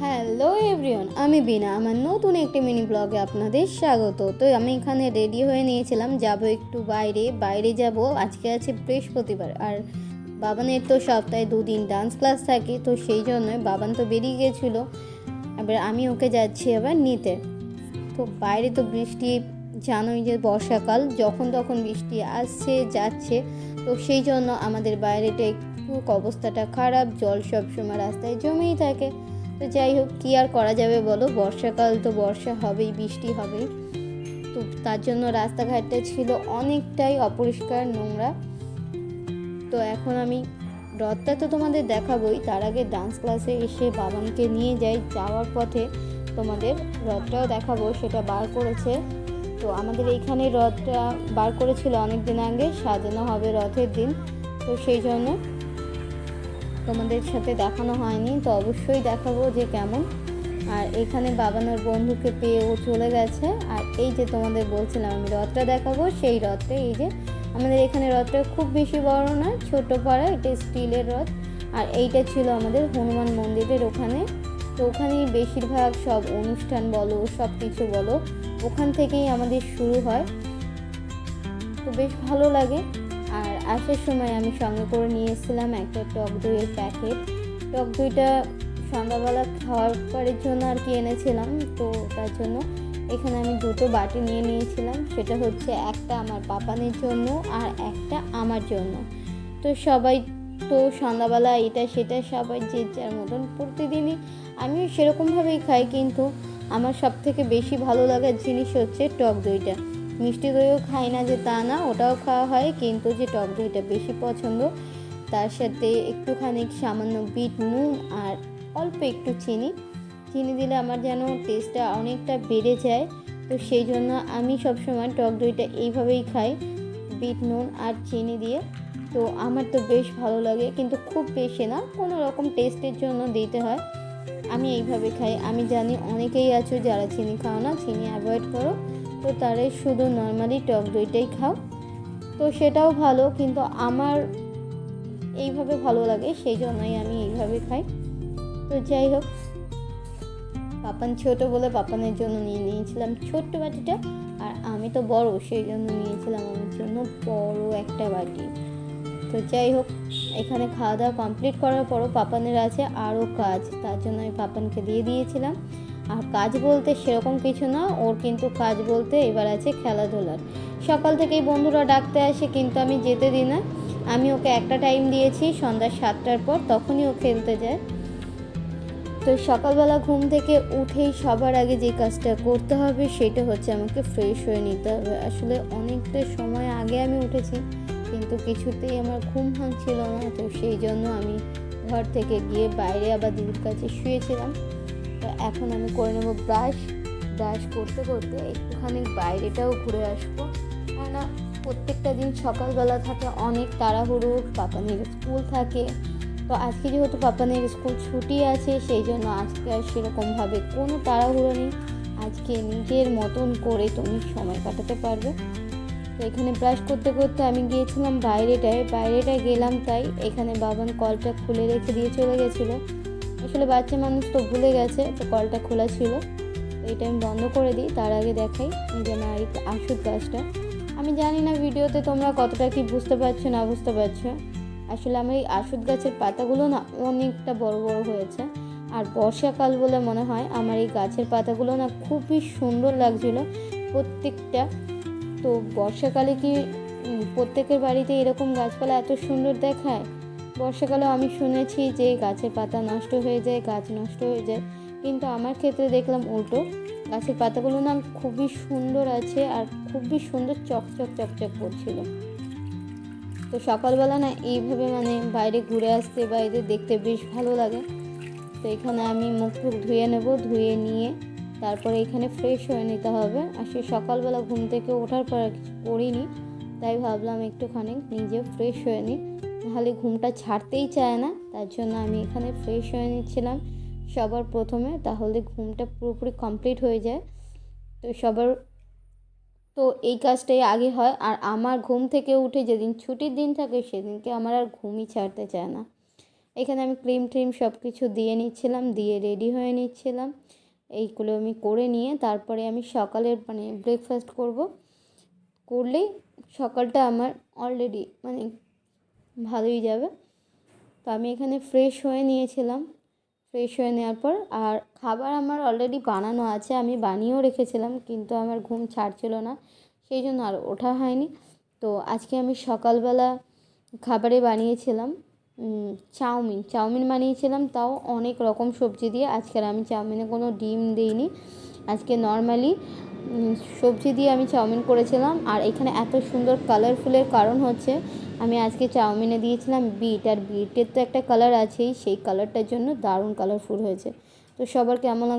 Hello everyone আমি বিনা। আমার নতুন একটি মিনি ব্লগে আপনাদের স্বাগত। তো আমি এখানে রেডি হয়ে নিয়েছিলাম, যাব একটু বাইরে। বাইরে যাব, আজকে আছে বৃহস্পতিবার। আর বাবানের তো সপ্তাহে দুদিন ডান্স ক্লাস থাকে, তো সেই জন্য বাবান তো বেরিয়ে গেছিল। এবার আমি ওকে যাচ্ছি আবার নিতে। তো বাইরে তো বৃষ্টি, জানোই যে বর্ষাকাল, যখন তখন বৃষ্টি আসছে, যাচ্ছে। তো সেই জন্য আমাদের বাইরেটা একটু অবস্থাটা খারাপ, জল সবসময় রাস্তায় জমেই থাকে। তো যাই হোক, কী আর করা যাবে বলো? বর্ষাকাল তো বর্ষা হবেই, বৃষ্টি হবেই। তো তার জন্য রাস্তাঘাটটা ছিল অনেকটাই অপরিষ্কার নোংরা। তো এখন আমি রথটা তো তোমাদের দেখাবোই। তার আগে ডান্স ক্লাসে এসে বাবানকে নিয়ে যাই। যাওয়ার পথে তোমাদের রথটাও দেখাবো, সেটা বার করেছে। তো আমাদের এইখানে রথটা বার করেছিল অনেক দিন আগে, সাজানো হবে রথের দিন। তো সেই জন্য তোমাদের সাথে দেখানো হয়নি, তো অবশ্যই দেখাবো যে কেমন। আর এখানে বাবানোর বন্ধুকে পেয়ে ও চলে গেছে। আর এই যে তোমাদের বলছিলাম আমি রথটা দেখাবো, সেই রথে এই যে আমাদের এখানে রথটা খুব বেশি বড় না ছোট পাড়া এটা স্টিলের রথ। আর এইটা ছিল আমাদের হনুমান মন্দিরের ওখানে। তো ওখানেই বেশিরভাগ সব অনুষ্ঠান বলো, সব কিছু বলো, ওখান থেকেই আমাদের শুরু হয়। তো বেশ ভালো লাগে। আসার সময় আমি সঙ্গে করে নিয়ে এসেছিলাম একটা টক দইয়ের প্যাকেট। টক দইটা সন্ধ্যাবেলা খাওয়ার পরের জন্য আর কি এনেছিলাম, তো তার জন্য এখানে আমি দুটো বাটি নিয়ে নিয়েছিলাম। সেটা হচ্ছে একটা আমার পাপানের জন্য আর একটা আমার জন্য। তো সবাই তো সন্ধ্যাবেলা এটা সেটা সবাই যে যার মতন প্রতিদিনই আমিও সেরকমভাবেই খাই, কিন্তু আমার সব থেকে বেশি ভালো লাগার জিনিস হচ্ছে টক দইটা। মিষ্টি দইও খাই না যে তা না, ওটাও খাওয়া হয়, কিন্তু যে টক দইটা বেশি পছন্দ, তার সাথে একটুখানি সামান্য বিট নুন আর অল্প একটু চিনি। চিনি দিলে আমার যেন টেস্টটা অনেকটা বেড়ে যায়, তো সেই জন্য আমি সবসময় টক দইটা এইভাবেই খাই, বিট নুন আর চিনি দিয়ে। তো আমার তো বেশ ভালো লাগে, কিন্তু খুব বেশি না, কোনো রকম টেস্টের জন্য দিতে হয়। আমি এইভাবে খাই, আমি জানি অনেকেই আছো যারা চিনি খাও না, চিনি অ্যাভয়েড করো। তো তারাই শুধু নর্মালি টক দইটাই খাও। তো সেটাও ভালো, কিন্তু আমার এইভাবে ভালো লাগে সেই জন্যই আমি এইভাবে খাই। তো যাই হোক, পাপান ছোট বলে পাপানের জন্য নিয়ে নিয়েছিলাম ছোট্ট বাটিটা, আর আমি তো বড় সেই জন্য নিয়েছিলাম আমার জন্য বড় একটা বাটি। তো যাই হোক, এখানে খাওয়া দাওয়া কমপ্লিট করার পরও পাপানের আছে আরও কাজ, তার জন্য আমি পাপানকে দিয়ে দিয়েছিলাম। আর কাজ বলতে সেরকম কিছু না, ওর কিন্তু কাজ বলতে এবার আছে খেলাধুলার। সকাল থেকেই বন্ধুরা ডাকতে আসে, কিন্তু আমি যেতে দিই না। আমি ওকে একটা টাইম দিয়েছি, সন্ধ্যা সাতটার পর তখনই ও খেলতে যায়। তো সকালবেলা ঘুম থেকে উঠেই সবার আগে যে কাজটা করতে হবে, সেটা হচ্ছে আমাকে ফ্রেশ হয়ে নিতে হবে। আসলে অনেকটা সময় আগে আমি উঠেছি, কিন্তু কিছুতেই আমার ঘুম ভাঙছিল না। তো সেই জন্য আমি ঘর থেকে গিয়ে বাইরে আবার দিদির কাছে শুয়েছিলাম। এখন আমি করে নেব ব্রাশ ব্রাশ করতে করতে একটুখানি বাইরেটাও ঘুরে আসব। কেননা প্রত্যেকটা দিন সকালবেলা থাকে, অনেক তাড়াহুড়ো পাপানের স্কুল থাকে। তো আজকে যেহেতু পাপানের স্কুল ছুটি আছে, সেই জন্য আজকে আর সেরকমভাবে কোনো তাড়াহুড়ো নেই। আজকে নিজের মতন করে তুমি সময় কাটাতে পারবে। তো এখানে ব্রাশ করতে করতে আমি গিয়েছিলাম বাইরেটায়। বাইরেটায় গেলাম তাই এখানে বাবান কলটা খুলে রেখে দিয়ে চলে গেছিল। আসলে বাচ্চা মানুষ তো ভুলে গেছে, তো কলটা খোলা ছিল। এটা আমি বন্ধ করে দিই, তার আগে দেখাই যে না এই আশুদ গাছটা। আমি জানি না ভিডিওতে তোমরা কতটা কি বুঝতে পারছ, না বুঝতে পারছ। আসলে আমার এই আশুদ গাছের পাতাগুলো না অনেকটা বড় বড় হয়েছে। আর বর্ষাকাল বলে মনে হয়, আমার এই গাছের পাতাগুলো না খুবই সুন্দর লাগছিল প্রত্যেকটা। তো বর্ষাকালে কি প্রত্যেকের বাড়িতে এরকম গাছপালা এত সুন্দর দেখায়? বর্ষাকালেও আমি শুনেছি যে গাছের পাতা নষ্ট হয়ে যায়, গাছ নষ্ট হয়ে যায়। কিন্তু আমার ক্ষেত্রে দেখলাম উল্টো। গাছের পাতাগুলো না খুবই সুন্দর আছে আর খুবই সুন্দর চকচক চকচক করছিল। তো সকালবেলা না এইভাবে মানে বাইরে ঘুরে আসতে বাইরে দেখতে বেশ ভালো লাগে। তো এখানে আমি মুখ টুক ধুয়ে নেব, ধুয়ে নিয়ে তারপরে এখানে ফ্রেশ হয়ে নিতে হবে। আর সে সকালবেলা ঘুম থেকে ওঠার পর কিছু করিনি, তাই ভাবলাম একটুখানি নিজে ফ্রেশ হয়ে নিই। নাহলে ঘুমটা ছাড়তেই চায় না, তার জন্য আমি এখানে ফ্রেশ হয়ে নিচ্ছিলাম সবার প্রথমে, তাহলে ঘুমটা পুরোপুরি কমপ্লিট হয়ে যায়। তো সবার, তো এই কাজটাই আগে হয়, আর আমার ঘুম থেকে উঠে যেদিন ছুটির দিন থাকে সেদিনকে আমার আর ঘুমই ছাড়তে চায় না। এখানে আমি ক্রিম ট্রিম সব কিছু দিয়ে নিচ্ছিলাম, দিয়ে রেডি হয়ে নিচ্ছিলাম। এইগুলো আমি করে নিয়ে তারপরে আমি সকালের মানে ব্রেকফাস্ট করব। করলেই সকালটা আমার অলরেডি মানে ভালোই যাবে। তো আমি এখানে ফ্রেশ হয়ে নিয়েছিলাম। ফ্রেশ হয়ে নেওয়ার পর আর খাবার আমার অলরেডি বানানো আছে, আমি বানিয়েও রেখেছিলাম, কিন্তু আমার ঘুম ছাড়ছিল না, সেই জন্য আর ওঠা হয়নি। তো আজকে আমি সকালবেলা খাবারে বানিয়েছিলাম চাউমিন। চাউমিন বানিয়েছিলাম, তাও অনেক রকম সবজি দিয়ে। আজকের আমি চাউমিনে কোনো ডিম দিইনি। আজকে নর্মালি সবজি দিয়ে আমি চাউমিন করেছিলাম। আর এখানে এত সুন্দর কালারফুলের কারণ হচ্ছে আমি আজকে চাউমিনে দিয়েছিলাম বিট, আর বিটের তো একটা কালার আছেই, সেই কালারটার জন্য দারুণ কালারফুল হয়েছে। তো সবার কেমন লাগল?